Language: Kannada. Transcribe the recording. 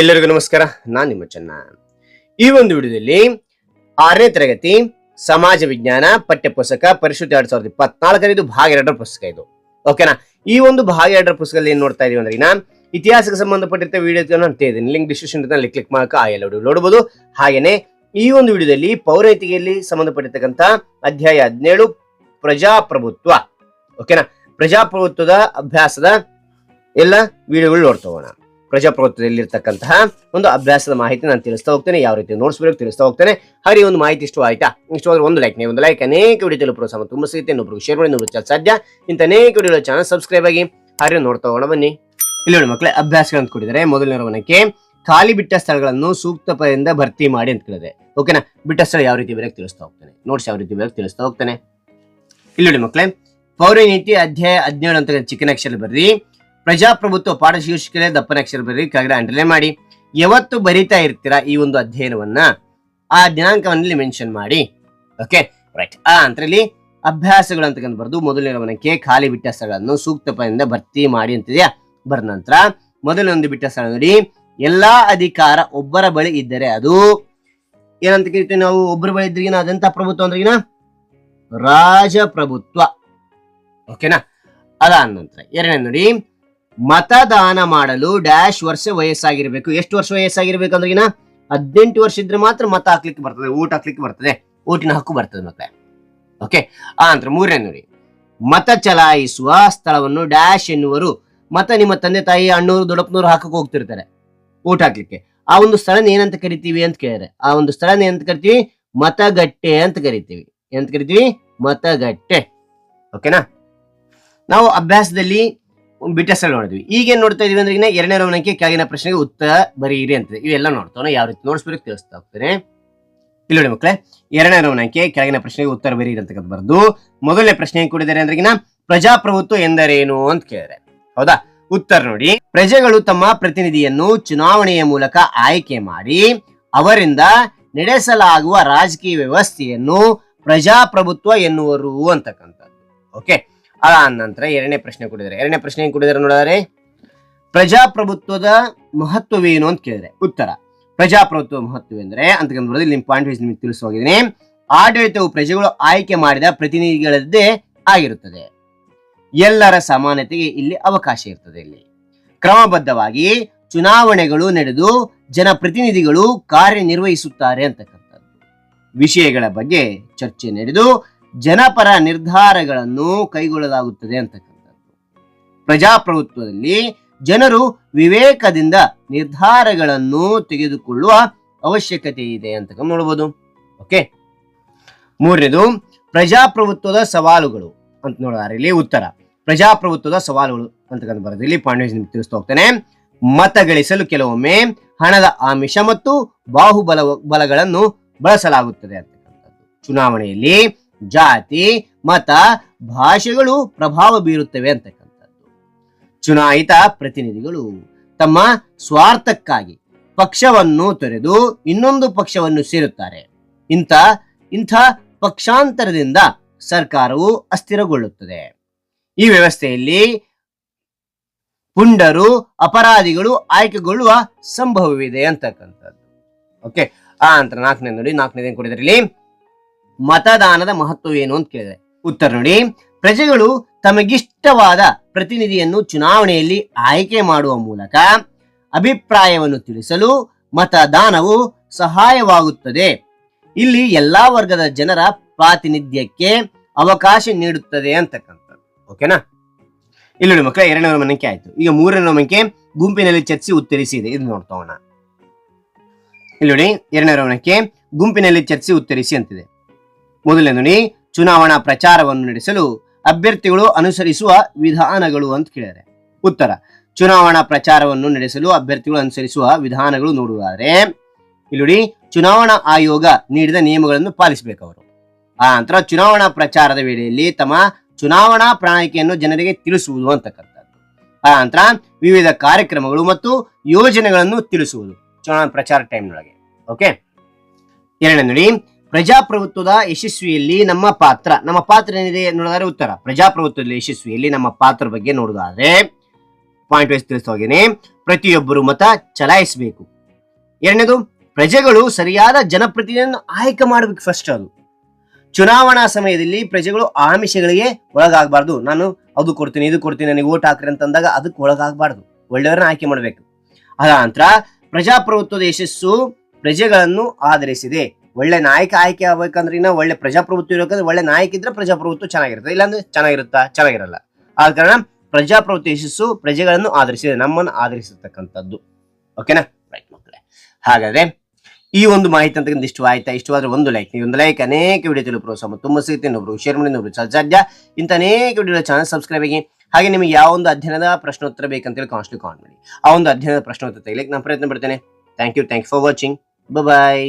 ಎಲ್ಲರಿಗೂ ನಮಸ್ಕಾರ, ನಾನು ನಿಮ್ಮ ಚೆನ್ನ. ಈ ಒಂದು ವಿಡಿಯೋದಲ್ಲಿ ಆರನೇ ತರಗತಿ ಸಮಾಜ ವಿಜ್ಞಾನ ಪಠ್ಯ ಪುಸ್ತಕ ಪರಿಶುದ್ಧ ಎರಡ್ ಸಾವಿರದ ಇಪ್ಪತ್ನಾಲ್ಕರ ಇದು ಭಾಗ ಎರಡರ ಪುಸ್ತಕ ಇದು. ಓಕೆನಾ ಈ ಒಂದು ಭಾಗ ಎರಡರ ಪುಸ್ತಕದಲ್ಲಿ ಏನ್ ನೋಡ್ತಾ ಇದೀವಿ ಅಂದ್ರೆ ಈಗ ಇತಿಹಾಸಕ್ಕೆ ಸಂಬಂಧಪಟ್ಟಿರ್ತ ವಿಡಿಯೋ ಅಂತ ಇದ್ದೀನಿ. ಲಿಂಕ್ ಡಿಸ್ಕ್ರಿಪ್ಷನ್ನಲ್ಲಿ ಕ್ಲಿಕ್ ಮಾಡಕ ಆ ಎಲ್ಲ ವಿಡಿಯೋ ನೋಡಬಹುದು ಹಾಗೇನೆ ಈ ಒಂದು ವಿಡಿಯೋದಲ್ಲಿ ಪೌರೈತಿಗೆಯಲ್ಲಿ ಸಂಬಂಧಪಟ್ಟಿರ್ತಕ್ಕಂಥ ಅಧ್ಯಾಯ ಹದಿನೇಳು, ಪ್ರಜಾಪ್ರಭುತ್ವ. ಓಕೆನಾ ಪ್ರಜಾಪ್ರಭುತ್ವದ ಅಭ್ಯಾಸದ ಎಲ್ಲ ವಿಡಿಯೋಗಳು ನೋಡ್ತಾ ಪ್ರಜಾಪ್ರಭುತ್ವದಲ್ಲಿ ಇರ್ತಕ್ಕಂತಹ ಒಂದು ಅಭ್ಯಾಸದ ಮಾಹಿತಿ ನಾನು ತಿಳಿಸ್ತಾ ಹೋಗ್ತೇನೆ. ಯಾವ ರೀತಿ ನೋಟ್ಸ್ ನೋಟ್ಸ್ಬೇಕು ತಿಳಿಸ್ತಾ ಹೋಗ್ತೇನೆ. ಹಾಗೆ ಒಂದು ಮಾಹಿತಿ ಇಷ್ಟು ಆಯ್ತಾ? ಇಷ್ಟು ಆದ್ರೆ ಒಂದು ಲೈಕ್, ನೀವು ಒಂದು ಲೈಕ್, ಅನೇಕ ವಿಡಿಯೋ ಪ್ರೋತ್ಸಾಹ ತುಂಬ ಸಿಗುತ್ತೆ. ಇನ್ನೊಬ್ರಿಗೆ ಶೇರ್ ಮಾಡಿ ಇನ್ನೊಬ್ರು ಸಾಧ್ಯ. ಇಂಥ ಅನೇಕ ವಿಡಿಯೋ ಚಾನಲ್ ಸಬ್ಸ್ಕ್ರೈಬ್ ಆಗಿ ಹಾಗೆ ನೋಡ್ತಾ ಹೋಗೋಣ. ಬನ್ನಿ. ಇಲ್ಲಿ ನೋಡಿ ಮಕ್ಕಳೇ ಅಭ್ಯಾಸಗಳನ್ನು ಕೊಟ್ಟಿದ್ದಾರೆ. ಮೊದಲನೇ ಗಮನಕ್ಕೆ ಖಾಲಿ ಬಿಟ್ಟ ಸ್ಥಳಗಳನ್ನು ಸೂಕ್ತ ಪದದಿಂದ ಭರ್ತಿ ಮಾಡಿ ಅಂತ ಕೇಳಿದೆ. ಓಕೆನಾ ಬಿಟ್ಟ ಸ್ಥಳ ಯಾವ ರೀತಿ ಬೇರೆ ತಿಳಿಸ್ತಾ ಹೋಗ್ತೇನೆ. ನೋಟ್ಸ್ ಯಾವ ರೀತಿ ಬೇರೆ ತಿಳಿಸ್ತಾ ಹೋಗ್ತೇನೆ. ಇಲ್ಲಿ ನೋಡಿ ಮಕ್ಕಳೇ ಪೌರ ನೀತಿ ಅಧ್ಯಾಯ ಹದಿನೇಳು ಅಂತ ಚಿಕ್ಕನ ಅಕ್ಷರ ಬರ್ರಿ ಪ್ರಜಾಪ್ರಭುತ್ವ ಪಾಠ ಶೀರ್ಷಿಕೆ ದಪ್ಪನ ಅಕ್ಷರ ಬರೀಕಾಗ್ರೆ ಅಂಡರ್ಲೈನ್ ಮಾಡಿ. ಯಾವತ್ತು ಬರಿತಾ ಇರ್ತೀರಾ ಈ ಒಂದು ಅಧ್ಯಯನವನ್ನ? ಆ ದಿನಾಂಕವನ್ನಲ್ಲಿ ಮೆನ್ಷನ್ ಮಾಡಿ. ಓಕೆ ರೈಟ್ ಆ ಅಂತರಲ್ಲಿ ಅಭ್ಯಾಸಗಳು ಅಂತ ಬರೆದು ಮೊದಲನೇ ಗಮನಕ್ಕೆ ಖಾಲಿ ಬಿಟ್ಟ ಸ್ಥಳಗಳನ್ನು ಸೂಕ್ತ ಪದದಿಂದ ಭರ್ತಿ ಮಾಡಿ ಅಂತಿದೆಯಾ? ಬರ ನಂತರ ಮೊದಲೊಂದು ಬಿಟ್ಟ ಸ್ಥಳ ನೋಡಿ. ಎಲ್ಲಾ ಅಧಿಕಾರ ಒಬ್ಬರ ಬಳಿ ಇದ್ದರೆ ಅದು ಏನಂತ ಕರಿತೀವಿ ನಾವು? ಒಬ್ಬರ ಬಳಿ ಇದ್ರಿಗಿನ ಅದಂತ ಪ್ರಭುತ್ವ ಅಂದ್ರಿಗಿನ ರಾಜಪ್ರಭುತ್ವ. ಓಕೆನಾ ಅದಾದ ನಂತರ ಎರಡನೇ ನೋಡಿ. ಮತದಾನ ಮಾಡಲು ಡ್ಯಾಶ್ ವರ್ಷ ವಯಸ್ಸಾಗಿರ್ಬೇಕು. ಎಷ್ಟು ವರ್ಷ ವಯಸ್ಸಾಗಿರ್ಬೇಕು ಅಂದ್ರಿಗಿನ ಹದಿನೆಂಟು ವರ್ಷ ಇದ್ರೆ ಮಾತ್ರ ಮತ ಹಾಕ್ಲಿಕ್ಕೆ ಬರ್ತದೆ, ಊಟ ಹಾಕ್ಲಿಕ್ಕೆ ಬರ್ತದೆ ಓಟಿನ ಹಕ್ಕು ಬರ್ತದೆ ಮತ್ತೆ. ಓಕೆ ಆ ನಂತರ ಮೂರನೇ ನೋಡಿ. ಮತ ಚಲಾಯಿಸುವ ಸ್ಥಳವನ್ನು ಡ್ಯಾಶ್ ಎನ್ನುವರು. ಮತ ನಿಮ್ಮ ತಂದೆ, ತಾಯಿ ಅಣ್ಣೂರು ದೊಡ್ಡಪ್ಪನವರು ಹಾಕಕ್ಕೆ ಹೋಗ್ತಿರ್ತಾರೆ ಓಟ್ ಹಾಕ್ಲಿಕ್ಕೆ. ಆ ಒಂದು ಸ್ಥಳನ ಏನಂತ ಕರಿತೀವಿ ಅಂತ ಕೇಳಿದ್ರೆ, ಆ ಒಂದು ಸ್ಥಳನ ಏನಂತ ಕರಿತೀವಿ? ಮತಗಟ್ಟೆ ಅಂತ ಕರಿತೀವಿ. ಏನಂತ ಕರಿತೀವಿ? ಮತಗಟ್ಟೆ. ಓಕೆನಾ ನಾವು ಅಭ್ಯಾಸದಲ್ಲಿ ಬಿಟ್ಟ ಸ್ಥಳ ನೋಡಿದ್ವಿ. ಈಗ ಏನ್ ನೋಡ್ತಾ ಇದೀವಿ ಅಂದ್ರೆ ಎರಡನೇ ರವನಕ್ಕೆ ಕೆಳಗಿನ ಪ್ರಶ್ನೆಗೆ ಉತ್ತರ ಬರೀರಿ ಅಂತ. ಇವೆಲ್ಲ ನೋಡ್ತಾವೆ. ಯಾವ ರೀತಿ ನೋಡಿಸ್ಬೇಕು ತಿಳಿಸ್ತಾ ಹೋಗ್ತೇನೆ. ಇಲ್ಲಿ ನೋಡಿ ಮಕ್ಕಳೇ ಎರಡನೇ ರವನಕ್ಕೆ ಕೆಳಗಿನ ಪ್ರಶ್ನೆಗೆ ಉತ್ತರ ಬರೀರಿ ಅಂತ ಬರ್ದು ಮೊದಲನೇ ಪ್ರಶ್ನೆ ಏನ್ ಕೊಟ್ಟಿದ್ದಾರೆ ಅಂದ್ರೆ ಪ್ರಜಾಪ್ರಭುತ್ವ ಎಂದರೇನು ಅಂತ ಕೇಳಿದ್ರೆ. ಹೌದಾ? ಉತ್ತರ ನೋಡಿ. ಪ್ರಜೆಗಳು ತಮ್ಮ ಪ್ರತಿನಿಧಿಯನ್ನು ಚುನಾವಣೆಯ ಮೂಲಕ ಆಯ್ಕೆ ಮಾಡಿ ಅವರಿಂದ ನಡೆಸಲಾಗುವ ರಾಜಕೀಯ ವ್ಯವಸ್ಥೆಯನ್ನು ಪ್ರಜಾಪ್ರಭುತ್ವ ಎನ್ನುವರು ಅಂತಕ್ಕಂಥದ್ದು. ಓಕೆ? ಅದ ನಂತರ ಎರಡನೇ ಪ್ರಶ್ನೆ ಕೊಟ್ಟಿದ್ದಾರೆ. ಎರಡನೇ ಪ್ರಶ್ನೆ ಏನ್ ಕೊಟ್ಟಿದ್ದಾರೆ ನೋಡಿದರೆ, ಪ್ರಜಾಪ್ರಭುತ್ವದ ಮಹತ್ವವೇನು ಅಂತ ಕೇಳಿದ್ರೆ, ಉತ್ತರ. ಪ್ರಜಾಪ್ರಭುತ್ವ ಮಹತ್ವವೆಂದ್ರೆ, ಅಂತ ಇಲ್ಲಿ ಪಾಯಿಂಟ್ ವೈಸ್ ನಿಮಗೆ ತಿಳಿಸೋಗಿದ್ದೀನಿ ಆಡಳಿತವು ಪ್ರಜೆಗಳು ಆಯ್ಕೆ ಮಾಡಿದ ಪ್ರತಿನಿಧಿಗಳದ್ದೇ ಆಗಿರುತ್ತದೆ. ಎಲ್ಲರ ಸಮಾನತೆಗೆ ಇಲ್ಲಿ ಅವಕಾಶ ಇರ್ತದೆ ಇಲ್ಲಿ. ಕ್ರಮಬದ್ಧವಾಗಿ ಚುನಾವಣೆಗಳು ನಡೆದು ಜನಪ್ರತಿನಿಧಿಗಳು ಕಾರ್ಯನಿರ್ವಹಿಸುತ್ತಾರೆ ಅಂತಕ್ಕಂಥದ್ದು. ವಿಷಯಗಳ ಬಗ್ಗೆ ಚರ್ಚೆ ನಡೆದು ಜನಪರ ನಿರ್ಧಾರಗಳನ್ನು ಕೈಗೊಳ್ಳಲಾಗುತ್ತದೆ ಅಂತಕ್ಕಂಥದ್ದು. ಪ್ರಜಾಪ್ರಭುತ್ವದಲ್ಲಿ ಜನರು ವಿವೇಕದಿಂದ ನಿರ್ಧಾರಗಳನ್ನು ತೆಗೆದುಕೊಳ್ಳುವ ಅವಶ್ಯಕತೆ ಇದೆ ಅಂತ ನೋಡಬಹುದು ಓಕೆ ಮೂರನೇದು, ಪ್ರಜಾಪ್ರಭುತ್ವದ ಸವಾಲುಗಳು ಅಂತ ನೋಡಿದ್ರೆ ಇಲ್ಲಿ ಉತ್ತರ. ಪ್ರಜಾಪ್ರಭುತ್ವದ ಸವಾಲುಗಳು ಅಂತಕ್ಕಂಥ ಬರೋದು ಇಲ್ಲಿ ಪಾಂಡೇಶ್ ನಿಮ್ಗೆ ತಿಳಿಸ್ತಾ ಹೋಗ್ತೇನೆ. ಮತ ಗಳಿಸಲು ಕೆಲವೊಮ್ಮೆ ಹಣದ ಆಮಿಷ ಮತ್ತು ಬಾಹುಬಲ, ಬಲಗಳನ್ನು ಬಳಸಲಾಗುತ್ತದೆ ಅಂತಕ್ಕಂಥದ್ದು. ಚುನಾವಣೆಯಲ್ಲಿ ಜಾತಿ, ಮತ, ಭಾಷೆಗಳು ಪ್ರಭಾವ ಬೀರುತ್ತವೆ ಅಂತಕ್ಕಂಥದ್ದು. ಚುನಾಯಿತ ಪ್ರತಿನಿಧಿಗಳು ತಮ್ಮ ಸ್ವಾರ್ಥಕ್ಕಾಗಿ ಪಕ್ಷವನ್ನು ತೊರೆದು ಇನ್ನೊಂದು ಪಕ್ಷವನ್ನು ಸೇರುತ್ತಾರೆ. ಇಂಥ ಇಂಥ ಪಕ್ಷಾಂತರದಿಂದ ಸರ್ಕಾರವು ಅಸ್ಥಿರಗೊಳ್ಳುತ್ತದೆ. ಈ ವ್ಯವಸ್ಥೆಯಲ್ಲಿ ಪುಂಡರು, ಅಪರಾಧಿಗಳು ಆಯ್ಕೆಗೊಳ್ಳುವ ಸಂಭವವಿದೆ ಅಂತಕ್ಕಂಥದ್ದು. ಓಕೆ, ಆ ನಂತರ ನಾಲ್ಕನೇ ನೋಡಿ, ನಾಲ್ಕನೇದೇನು ಕೊಡಿದ್ರಲ್ಲಿ ಮತದಾನದ ಮಹತ್ವ ಏನು ಅಂತ ಕೇಳಿದ್ರೆ? ಉತ್ತರ ನೋಡಿ. ಪ್ರಜೆಗಳು ತಮಗಿಷ್ಟವಾದ ಪ್ರತಿನಿಧಿಯನ್ನು ಚುನಾವಣೆಯಲ್ಲಿ ಆಯ್ಕೆ ಮಾಡುವ ಮೂಲಕ ಅಭಿಪ್ರಾಯವನ್ನು ತಿಳಿಸಲು ಮತದಾನವು ಸಹಾಯವಾಗುತ್ತದೆ. ಇಲ್ಲಿ ಎಲ್ಲಾ ವರ್ಗದ ಜನರ ಪ್ರಾತಿನಿಧ್ಯಕ್ಕೆ ಅವಕಾಶ ನೀಡುತ್ತದೆ ಅಂತಕ್ಕಂಥದ್ದು. ಓಕೆನಾ? ಇಲ್ಲಿ ನೋಡಿ ಮಕ್ಕಳ, ಎರಡನೇ ಮನಕ್ಕೆ ಆಯ್ತು. ಈಗ ಮೂರನೇ ಗಮನಕ್ಕೆ ಗುಂಪಿನಲ್ಲಿ ಚರ್ಚಿಸಿ ಉತ್ತರಿಸಿದೆ ಇದು. ನೋಡ್ತೋಣ ಇಲ್ಲಿ ನೋಡಿ, ಎರಡನೇ ಮನಕ್ಕೆ ಗುಂಪಿನಲ್ಲಿ ಚರ್ಚಿಸಿ ಉತ್ತರಿಸಿ ಅಂತಿದೆ. ಮೊದಲನೇ ಚುನಾವಣಾ ಪ್ರಚಾರವನ್ನು ನಡೆಸಲು ಅಭ್ಯರ್ಥಿಗಳು ಅನುಸರಿಸುವ ವಿಧಾನಗಳು ಅಂತ ಕೇಳಿದರೆ ಉತ್ತರ, ಚುನಾವಣಾ ಪ್ರಚಾರವನ್ನು ನಡೆಸಲು ಅಭ್ಯರ್ಥಿಗಳು ಅನುಸರಿಸುವ ವಿಧಾನಗಳು ನೋಡುವುದಾದರೆ, ಇಲ್ಲಿ ಚುನಾವಣಾ ಆಯೋಗ ನೀಡಿದ ನಿಯಮಗಳನ್ನು ಪಾಲಿಸಬೇಕು ಅವರು. ಆ ನಂತರ ಚುನಾವಣಾ ಪ್ರಚಾರದ ವೇಳೆಯಲ್ಲಿ ತಮ್ಮ ಚುನಾವಣಾ ಪ್ರಣಾಳಿಕೆಯನ್ನು ಜನರಿಗೆ ತಿಳಿಸುವುದು ಅಂತಕ್ಕಂಥದ್ದು. ಆ ನಂತರ ವಿವಿಧ ಕಾರ್ಯಕ್ರಮಗಳು ಮತ್ತು ಯೋಜನೆಗಳನ್ನು ತಿಳಿಸುವುದು. ಚುನಾವಣಾ ಪ್ರಚಾರ ಟೈಮ್ನೊಳಗೆ ಓಕೆ ಎರಡನೇ ಪ್ರಜಾಪ್ರಭುತ್ವದ ಯಶಸ್ವಿಯಲ್ಲಿ ನಮ್ಮ ಪಾತ್ರ. ನಮ್ಮ ಪಾತ್ರ ಏನಿದೆ ನೋಡಿದ್ರೆ ಉತ್ತರ. ಪ್ರಜಾಪ್ರಭುತ್ವದ ಯಶಸ್ವಿಯಲ್ಲಿ ನಮ್ಮ ಪಾತ್ರ ಬಗ್ಗೆ ನೋಡುವುದಾದ್ರೆ ಪಾಯಿಂಟ್ ವೈಸ್ ತಿಳಿಸ್ತಾ ಹೋಗೇನೆ ಪ್ರತಿಯೊಬ್ಬರು ಮತ ಚಲಾಯಿಸಬೇಕು. ಎರಡನೇದು, ಪ್ರಜೆಗಳು ಸರಿಯಾದ ಜನಪ್ರತಿನಿಧಿಯನ್ನು ಆಯ್ಕೆ ಮಾಡಬೇಕು ಫಸ್ಟ್ ಅದು. ಚುನಾವಣಾ ಸಮಯದಲ್ಲಿ ಪ್ರಜೆಗಳು ಆಮಿಷಗಳಿಗೆ ಒಳಗಾಗಬಾರ್ದು. ನಾನು ಅದು ಕೊಡ್ತೀನಿ, ಇದು ಕೊಡ್ತೀನಿ, ನನಗೆ ಓಟ್ ಹಾಕ್ರಿ ಅಂತಂದಾಗ ಅದಕ್ಕೆ ಒಳಗಾಗಬಾರ್ದು. ಒಳ್ಳೆಯವರನ್ನ ಆಯ್ಕೆ ಮಾಡಬೇಕು. ಅದ ನಂತರ ಪ್ರಜಾಪ್ರಭುತ್ವದ ಯಶಸ್ಸು ಪ್ರಜೆಗಳನ್ನು ಆಧರಿಸಿದೆ. ಒಳ್ಳೆ ನಾಯಕ ಆಯ್ಕೆ ಆಗ್ಬೇಕಂದ್ರೆ ಇನ್ನ ಒಳ್ಳೆ ಪ್ರಜಾಪ್ರಭುತ್ವ ಇರಬೇಕಂದ್ರೆ ಒಳ್ಳೆ ನಾಯಕ ಇದ್ರೆ ಪ್ರಜಾಪ್ರಭುತ್ವ ಚೆನ್ನಾಗಿರುತ್ತೆ, ಇಲ್ಲಾಂದ್ರೆ ಚೆನ್ನಾಗಿರುತ್ತಾ? ಚೆನ್ನಾಗಿರಲ್ಲ. ಆದ ಕಾರಣ ಪ್ರಜಾಪ್ರಭುತ್ವ ಯಶಸ್ಸು ಪ್ರಜೆಗಳನ್ನು ಆಧರಿಸಿದೆ, ನಮ್ಮನ್ನು ಆಧರಿಸಿರ್ತಕ್ಕಂಥದ್ದು. ಓಕೆನಾ? ರೈಟ್ ಮಕ್ಕಳೇ. ಹಾಗಾದ್ರೆ ಈ ಒಂದು ಮಾಹಿತಿ ಅಂತ ಇಷ್ಟು ಆಯ್ತಾ ಇಷ್ಟವಾದ್ರೆ ಒಂದು ಲೈಕ್ ನೀವು ಒಂದು ಲೈಕ್ ಅನೇಕ ವಿಡಿಯೋ ತಿಳಿದು ಪ್ರೋತ್ಸಾಹ ಮತ್ತು ತುಂಬ ಸಿಗುತ್ತೆ ಇನ್ನೊಬ್ರು ಶೇರ್ ಮಾಡಿ ಇನ್ನೊಬ್ರು ಸಾಧ್ಯ ಇಂಥ ಅನೇಕ ವಿಡಿಯೋ ಚಾನಲ್ ಸಬ್ಸ್ಕ್ರೈಬ್ ಆಗಿ, ಹಾಗೆ ನಿಮಗೆ ಯಾವ ಒಂದು ಅಧ್ಯಯನದ ಪ್ರಶ್ನೋತ್ತರ ಬೇಕಂತೇಳಿ ಕಾನ್ಸ್ಟ್ಲಿ ಕಾಮೆಂಟ್ ಮಾಡಿ. ಆ ಒಂದು ಅಧ್ಯಯನದ ಪ್ರಶ್ನೋತ್ತರ ತೆಗಿಲಿಕ್ಕೆ ನಾನು ಪ್ರಯತ್ನ ಪಡ್ತೇನೆ. Thank you thank for watching bye